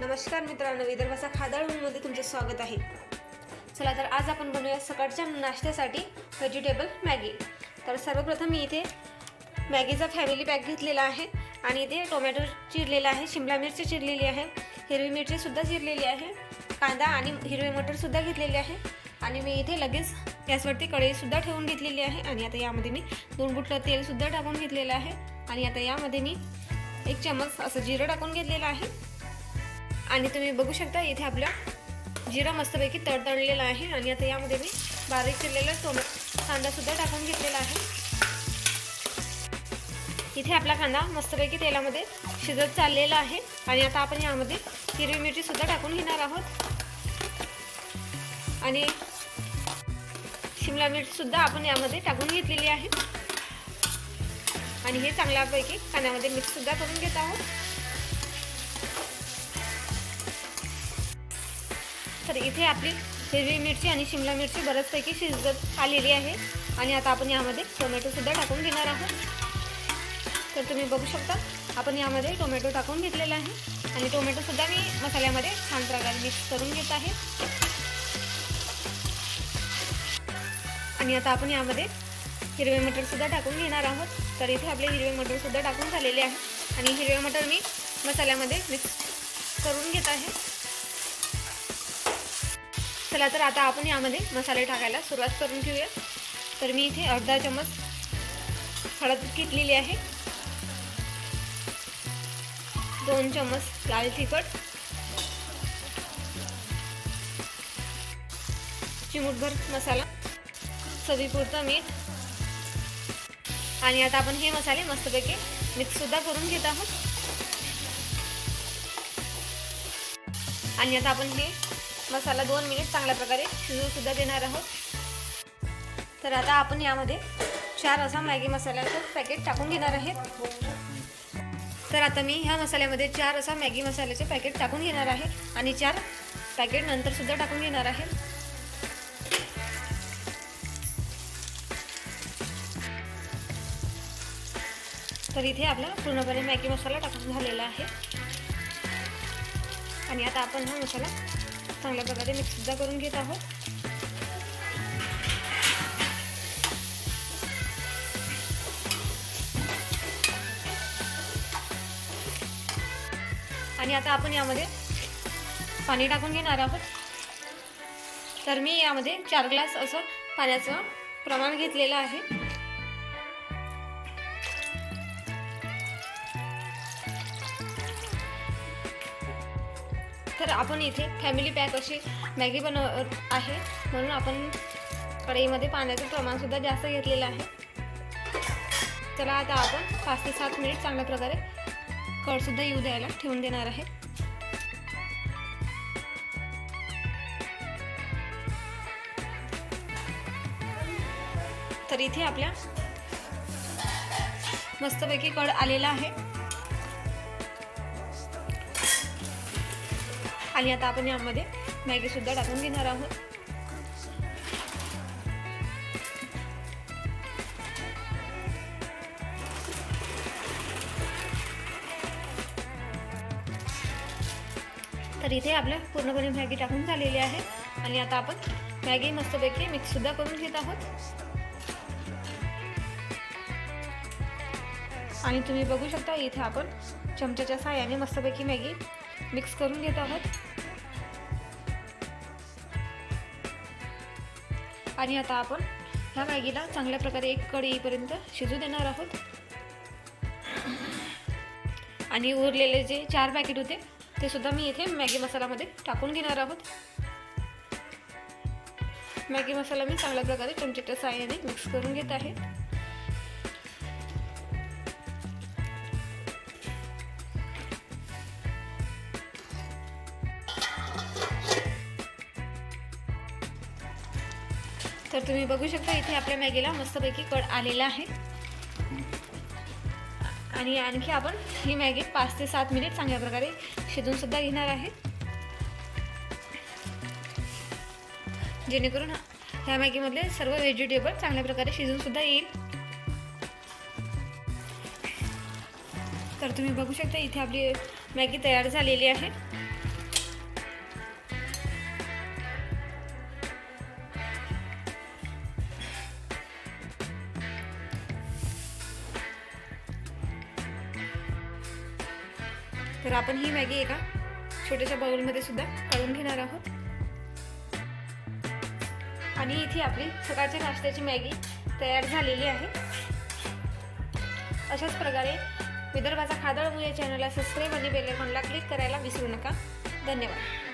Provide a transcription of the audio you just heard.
नमस्कार मित्रांनो विदर्भाचा खादाळूमध्ये तुमचं स्वागत आहे. चला तर आज आपण बनवूया सकाळच्या नाश्त्यासाठी व्हेजिटेबल मॅगी. तर सर्वप्रथम मी इथे मॅगीचा फॅमिली पॅक घेतलेला आहे आणि इथे टोमॅटो चिरलेला आहे शिमला मिरची चिरलेली आहे हिरवी मिरचीसुद्धा चिरलेली आहे कांदा आणि हिरवे मटरसुद्धा घेतलेली आहे. आणि मी इथे लगेच गॅसवरती कढईसुद्धा ठेवून घेतलेली आहे आणि आता यामध्ये मी दोन बुटलं तेलसुद्धा टाकून घेतलेलं आहे. आणि आता यामध्ये मी एक चमच असं जिरं टाकून घेतलेलं आहे. आणि तुम्ही बघू शकता इथे आपलं जिरं मस्तपैकी तडतडलेलं आहे. आणि आता यामध्ये मी बारीक चिरलेला टोमॅ कांदासुद्धा टाकून घेतलेला आहे. इथे आपला कांदा मस्तपैकी तेलामध्ये शिजत चाललेला आहे. आणि आता आपण यामध्ये हिरवी मिरचीसुद्धा टाकून घेणार आहोत. आणि शिमला मिरचीसुद्धा आपण यामध्ये टाकून घेतलेली आहे. आणि हे चांगल्यापैकी कांद्यामध्ये मिक्ससुद्धा करून घेत आहोत. तर इथे आपली हिरवी मिरची आणि शिमला मिरची बऱ्याचपैकी शिजत आलेली आहे. आणि आता आपण यामध्ये टोमॅटोसुद्धा टाकून घेणार आहोत. तर तुम्ही बघू शकता आपण यामध्ये टोमॅटो टाकून घेतलेला आहे. आणि टोमॅटोसुद्धा मी मसाल्यामध्ये छान प्रकारे मिक्स करून घेत आहे. आणि आता आपण यामध्ये हिरवे मटरसुद्धा टाकून घेणार आहोत. तर इथे आपले हिरवे मटरसुद्धा टाकून झालेले आहे. आणि हिरवे मटर मी मसाल्यामध्ये मिक्स करून घेत आहे. चला तर आता आपण यामध्ये मसाले टाकायला सुरुवात करून घेऊया. तर मी इथे अर्धा चमच हळद घेतलेली आहे. दोन चमच लाल तिखट. चिमूटभर मसाला. चवीपुरतं मीठ. आणि आता आपण हे मसाले मस्तपैकी मिक्ससुद्धा करून घेत आहोत. आणि आता आपण हे मसाला दोन मिनिट चांगल्या प्रकारे शिजवू सुद्धा देणार आहोत. तर आता आपण यामध्ये चार असा मॅगी मसाल्याचं पॅकेट टाकून घेणार आहे तर आता मी ह्या मसाल्यामध्ये चार असा मॅगी मसाल्याचे पॅकेट टाकून घेणार आहे आणि चार पॅकेट नंतर सुद्धा टाकून घेणार आहे. तर इथे आपला पूर्णपणे मॅगी मसाला टाकून झालेला आहे. आणि आता आपण हा मसाला चांगल्या प्रकारे मिक्ससुद्धा करून घेत आहोत. आणि आता आपण यामध्ये पाणी टाकून घेणार आहोत. तर मी यामध्ये चार ग्लास असं पाण्याचं प्रमाण घेतलेलं आहे. तर आपण इथे फॅमिली पॅक अशी मॅगी बनवत आहे. म्हणून आपण कढईमध्ये पाण्याचं प्रमाणसुद्धा जास्त घेतलेलं आहे. चला आता आपण पाच ते सात मिनिट चांगल्या प्रकारे कडसुद्धा येऊ द्यायला ठेवून देणार आहे. तर इथे आपल्या मस्तपैकी कड आलेला आहे. आणि आता आपण यामध्ये मॅगी सुद्धा टाकून घेणार आहोत. तर इथे आपल्या पूर्णपणे मॅगी टाकून झालेली आहे. आणि आता आपण मॅगी मस्तपैकी मिक्स सुद्धा करून घेत आहोत. आणि तुम्ही बघू शकता इथे आपण चमच्याच्या साहाय्याने मस्तपैकी मॅगी मिक्स करून घेत आहोत. आणि आता आपण ह्या मॅगीला चांगल्या प्रकारे एक कड येईपर्यंत शिजू देणार आहोत. आणि उरलेले जे चार पॅकेट होते ते सुद्धा मी इथे मॅगी मसाल्यामध्ये टाकून घेणार आहोत. मॅगी मसाला मी चांगल्या प्रकारे चमचेच्या साह्याने मिक्स करून घेत आहे. तर तुम्ही बघू शकता इथे आपल्या मॅगीला मस्तपैकी कड आलेला आहे. आणि आणखी आपण ही मॅगी पाच ते सात मिनिट चांगल्या प्रकारे शिजून सुद्धा घेणार आहे. जेणेकरून ह्या मॅगीमधले सर्व व्हेजिटेबल चांगल्या प्रकारे शिजून सुद्धा येईल. तर तुम्ही बघू शकता इथे आपली मॅगी तयार झालेली आहे. तर आपण ही मॅगी एका छोट्याशा बाउलमध्ये सुद्धा काढून घेणार आहोत. आणि इथे आपली सकाळच्या नाश्त्याची मॅगी तयार झालेली आहे. अशाच प्रकारे विदर्भाचा खादळ या चॅनलला सबस्क्राईब आणि बेलकॉनला क्लिक करायला विसरू नका. धन्यवाद.